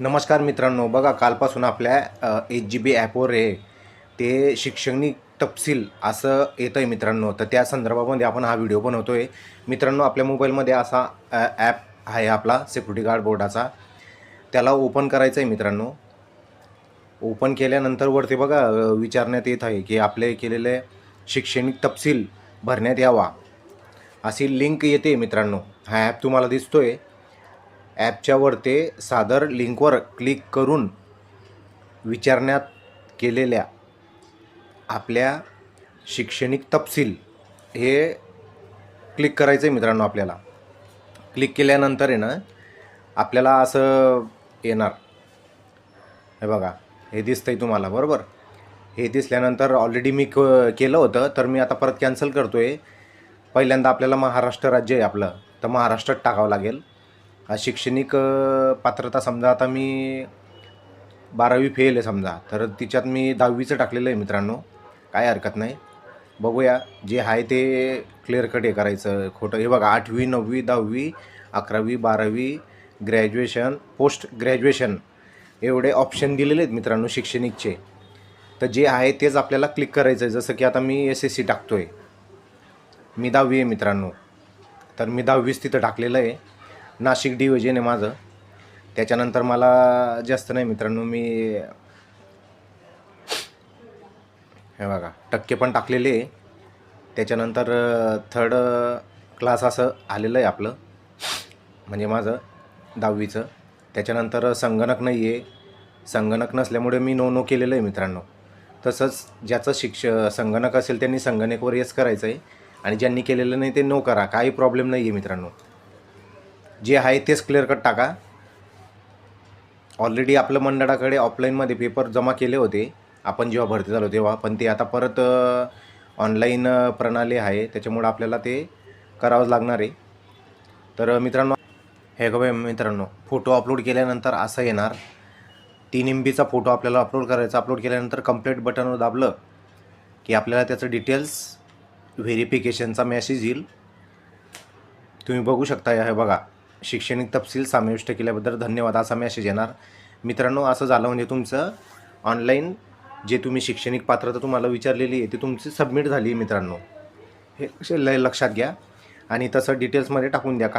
नमस्कार मित्रांनो बघा कालपासून आपल्या एच जी बी ॲपवर आहे ते शैक्षणिक तपशील असं येतं आहे मित्रांनो. तर त्या संदर्भामध्ये आपण हा व्हिडिओ बनवतो आहे मित्रांनो आपल्या मोबाईलमध्ये असा ॲप आहे आपला सिक्युरिटी गार्ड बोर्डाचा त्याला ओपन करायचं आहे मित्रांनो. ओपन केल्यानंतर वरती बघा विचारण्यात येत आहे की आपले केलेले शैक्षणिक तपशील भरण्यात यावा. अशी लिंक येते मित्रांनो. हा ॲप तुम्हाला दिसतो आहे ॲपच्यावर ते सादर लिंकवर क्लिक करून विचारण्यात केलेल्या आपल्या शैक्षणिक तपशील हे क्लिक करायचं आहे मित्रांनो आपल्याला. क्लिक केल्यानंतर आहे ना आपल्याला असं येणार. हे बघा हे दिसतंय तुम्हाला बरोबर? हे दिसल्यानंतर ऑलरेडी मी क केलं होतं तर मी आता परत कॅन्सल करतो आहे पहिल्यांदा आपल्याला महाराष्ट्र राज्य आहे आपलं तर महाराष्ट्रात टाकावं लागेल. शैक्षणिक पात्रता समजा आता मी बारावी फेल आहे समजा तर तिच्यात मी दहावीचं टाकलेलं आहे मित्रांनो. काय हरकत नाही. बघूया जे आहे ते क्लिअर कट हे करायचं. खोटं हे बघा आठवी नववी दहावी अकरावी बारावी ग्रॅज्युएशन पोस्ट ग्रॅज्युएशन एवढे ऑप्शन दिलेले आहेत मित्रांनो शैक्षणिकचे. तर जे आहे तेच आपल्याला क्लिक करायचं आहे. जसं की आता मी एस एस सी टाकतो आहे मी दहावी आहे मित्रांनो. तर मी दहावीच तिथं टाकलेलं आहे. नाशिक डिव्हिजन आहे माझं. त्याच्यानंतर मला जास्त नाही मित्रांनो मी हे बघा टक्के पण टाकलेले आहे. त्याच्यानंतर थर्ड क्लास असं आलेलं आहे आपलं. म्हणजे माझं दहावीचं. त्याच्यानंतर संगणक नाही आहे. संगणक नसल्यामुळे मी नो नो केलेलं आहे मित्रांनो. तसंच ज्याचं शिक्ष संगणक असेल त्यांनी संगणकवर येस करायचं आहे आणि ज्यांनी केलेलं नाही ते नो करा. काही प्रॉब्लेम नाही आहे मित्रांनो. जे आहे तेच क्लिअर कट टाका. ऑलरेडी आपलं मंडळाकडे ऑफलाईनमध्ये पेपर जमा केले होते. आपण जेव्हा भरती झालो तेव्हा. पण ते आता परत ऑनलाईन प्रणाली आहे. त्याच्यामुळं आपल्याला ते करावंच लागणार आहे. तर मित्रांनो हे बघा मित्रांनो फोटो अपलोड केल्यानंतर असं येणार. तीन एम बीचा फोटो आपल्याला अपलोड करायचा. अपलोड केल्यानंतर कंप्लीट बटनवर दाबलं की आपल्याला त्याचं डिटेल्स व्हेरिफिकेशनचा मेसेज येईल. तुम्ही बघू शकता हे बघा. शैक्षणिक तपशील समाविष्ट केल्याबद्दल धन्यवाद. असा मेसेज येणार. मित्रांनो असं झालं म्हणजे तुमचं ऑनलाईन जे तुम्ही शैक्षणिक पात्रता तुम्हाला विचारलेली आहे ती तुमची सबमिट झाली आहे मित्रांनो. हे लक्षात घ्या. आणि तसं डिटेल्समध्ये टाकून द्या. का